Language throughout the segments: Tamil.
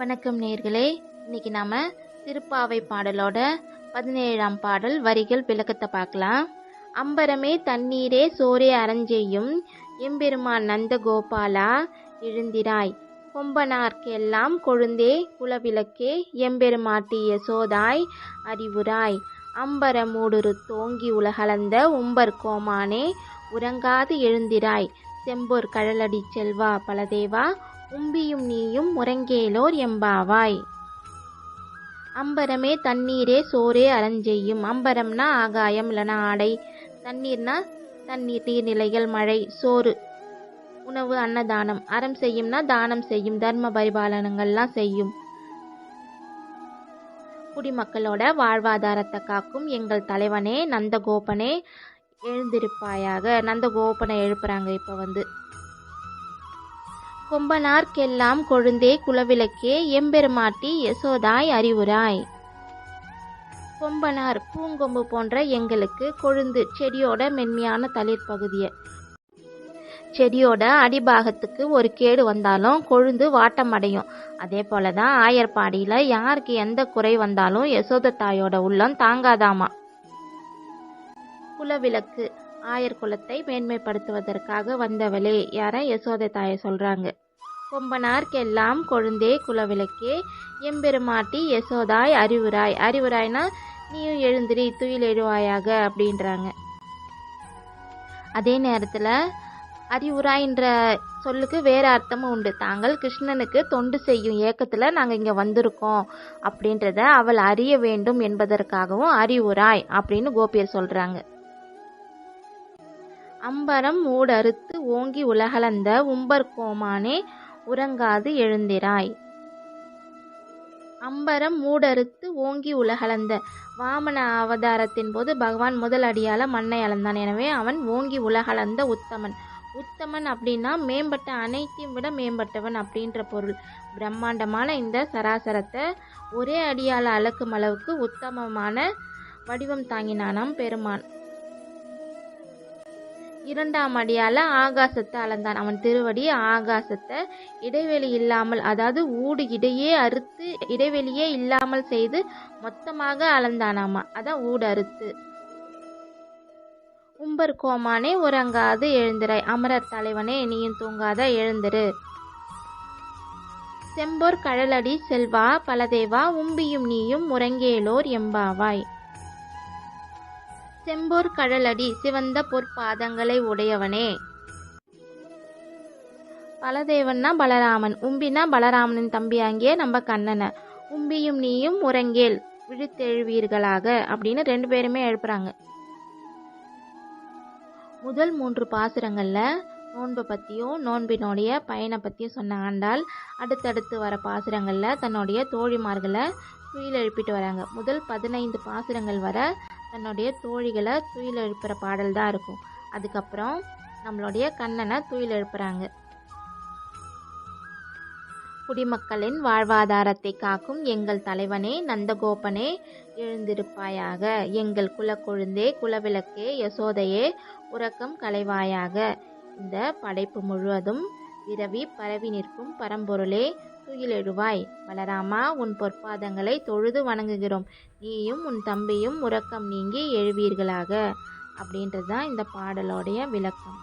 வணக்கம் நேர்களே. இன்னைக்கு நாம திருப்பாவை பாடலோட பதினேழாம் பாடல் வரிகள் விளக்கத்தை பார்க்கலாம். அம்பரமே தண்ணீரே சோரே அரஞ்செய்யும் எம்பெருமான் நந்த கோபாலா எழுந்திராய். கொம்பனார்க்கெல்லாம் கொழுந்தே குலவிளக்கே எம்பெருமாட்டி யசோதாய் அறிவுராய் அம்பர மூடுரு தோங்கி உலகளந்த உம்பர் கோமானே உறங்காது எழுந்திராய். செம்பூர் கழலடி செல்வா பலதேவா உம்பியும் நீயும் முரங்கேலோர் எம்பாவாய். அம்பரமே தண்ணீரே சோரே அறஞ்செய்யும். அம்பரம்னா ஆகாயம் இல்லைனா ஆடை. தண்ணீர்னா தண்ணீர் நீர்நிலைகள் மழை சோறு. உணவு அன்னதானம். அறம் செய்யும்னா தானம் செய்யும். தர்ம பரிபாலனங்கள்லாம் செய்யும். குடிமக்களோட வாழ்வாதாரத்தை காக்கும் எங்கள் தலைவனே நந்தகோபனே எழுந்திருப்பாயாக. நந்தகோபனை எழுப்புறாங்க இப்போ வந்து. கொம்பனார்க்கெல்லாம் கொழுந்தே குலவிளக்கே எம்பெருமாட்டி யசோதாய் அறிவுராய். கொம்பனார் பூங்கொம்பு போன்ற எங்களுக்கு கொழுந்து செடியோட மென்மையான தளிர் பகுதியை. செடியோட அடிபாகத்துக்கு ஒரு கேடு வந்தாலும் கொழுந்து வாட்டம் அடையும். அதே போல தான் ஆயர்பாடியில் யாருக்கு எந்த குறை வந்தாலும் யசோத தாயோட உள்ளம் தாங்காதாமா. குலவிளக்கு. ஆயர் குலத்தை மேன்மைப்படுத்துவதற்காக வந்தவளே யார? யசோதை தாயை சொல்றாங்க. கொம்பனார்க்கெல்லாம் கொழுந்தே குலவிளக்கே எம்பெருமாட்டி யசோதாய் அறிவுராய். அறிவுராய்னா நீயும் எழுந்திரி துயில் எழுவாயாக அப்படின்றாங்க. அதே நேரத்தில் அறிவுராய்ன்ற சொல்லுக்கு வேறு அர்த்தமும் உண்டு. தாங்கள் கிருஷ்ணனுக்கு தொண்டு செய்யும் ஏக்கத்தில் நாங்கள் இங்கே வந்திருக்கோம் அப்படின்றத அவள் அறிய வேண்டும் என்பதற்காகவும் அறிவுராய் அப்படின்னு கோபியர் சொல்கிறாங்க அம்பரம் ஊடறுத்து ஓங்கி உலகளந்த உம்பர் கோமானே உறங்காது எழுந்திராய். அம்பரம் மூடறுத்து ஓங்கி உலகளந்த வாமன அவதாரத்தின் போது பகவான் முதல் அடியால மண்ணை அளந்தான். எனவே அவன் ஓங்கி உலகளந்த உத்தமன். உத்தமன் அப்படின்னா மேம்பட்ட அனைத்தையும் விட மேம்பட்டவன் அப்படின்ற பொருள். பிரம்மாண்டமான இந்த சராசரத்தை ஒரே அடியால அளக்கும் அளவுக்கு உத்தமமான வடிவம் தாங்கினானாம் பெருமான். இரண்டாம் அடியால ஆகாசத்தை அளந்தான். அவன் திருவடி ஆகாசத்தை இடைவெளி இல்லாமல் அதாவது ஊடு இடையே அறுத்து இடைவெளியே இல்லாமல் செய்து மொத்தமாக அளந்தானாமா. அதான் ஊடு அறுத்து. உம்பர் கோமானே உறங்காது எழுந்திராய். அமரர் தலைவனே நீயும் தூங்காத எழுந்திரு. செம்போர் கழலடி செல்வா பலதேவா உம்பியும் நீயும் முறங்கேலோர் எம்பாவாய். செம்போர் கழலடி சிவந்த பொற்பாதங்களை உடையவனே. பலதேவன்னா பலராமன் உம்பினா பலராமனின் தம்பியாங்கிய நம்ம கண்ணனை. உம்பியும் நீயும் முரங்கேல் விழித்தெழுவீர்களாக அப்படின்னு ரெண்டு பேருமே எழுப்புறாங்க. முதல் மூன்று பாசுரங்களில் நோன்பை பற்றியும் நோன்பினுடைய பயனை பற்றியும் சொன்ன ஆண்டாள் அடுத்தடுத்து வர பாசுரங்களில் தன்னுடைய தோழிமார்களை துயில் எழுப்பிட்டு வராங்க. முதல் பதினைந்து பாசுரங்கள் வர தன்னுடைய தோழிகளை துயில் எழுப்புகிற பாடல் தான் இருக்கும். அதுக்கப்புறம் நம்மளுடைய கண்ணனை துயில் எழுப்புறாங்க. குடிமக்களின் வாழ்வாதாரத்தை காக்கும் எங்கள் தலைவனே நந்தகோபனே எழுந்திருப்பாயாக. எங்கள் குலக்கொழுந்தே குலவிளக்கே யசோதையே உறக்கம் கலைவாயாக இந்த படைப்பு முழுவதும் விரவி பரவி நிற்கும் பரம்பொருளே துயிலெழுவாய் பலராமா உன் பொற்பாதங்களை தொழுது வணங்குகிறோம். நீயும் உன் தம்பியும் உறக்கம் நீங்கி எழுவீர்களாக. அப்படின்றது தான் இந்த பாடலோடைய விளக்கம்.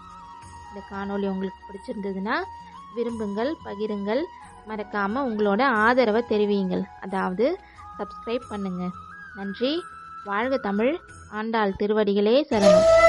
இந்த காணொளி உங்களுக்கு பிடிச்சிருந்ததுன்னா விரும்புங்கள் பகிருங்கள். மறக்காமல் உங்களோட ஆதரவை தெரிவியுங்கள். அதாவது சப்ஸ்கிரைப் பண்ணுங்கள் நன்றி. வாழ்க தமிழ். ஆண்டாள் திருவடிகளே சரணம்.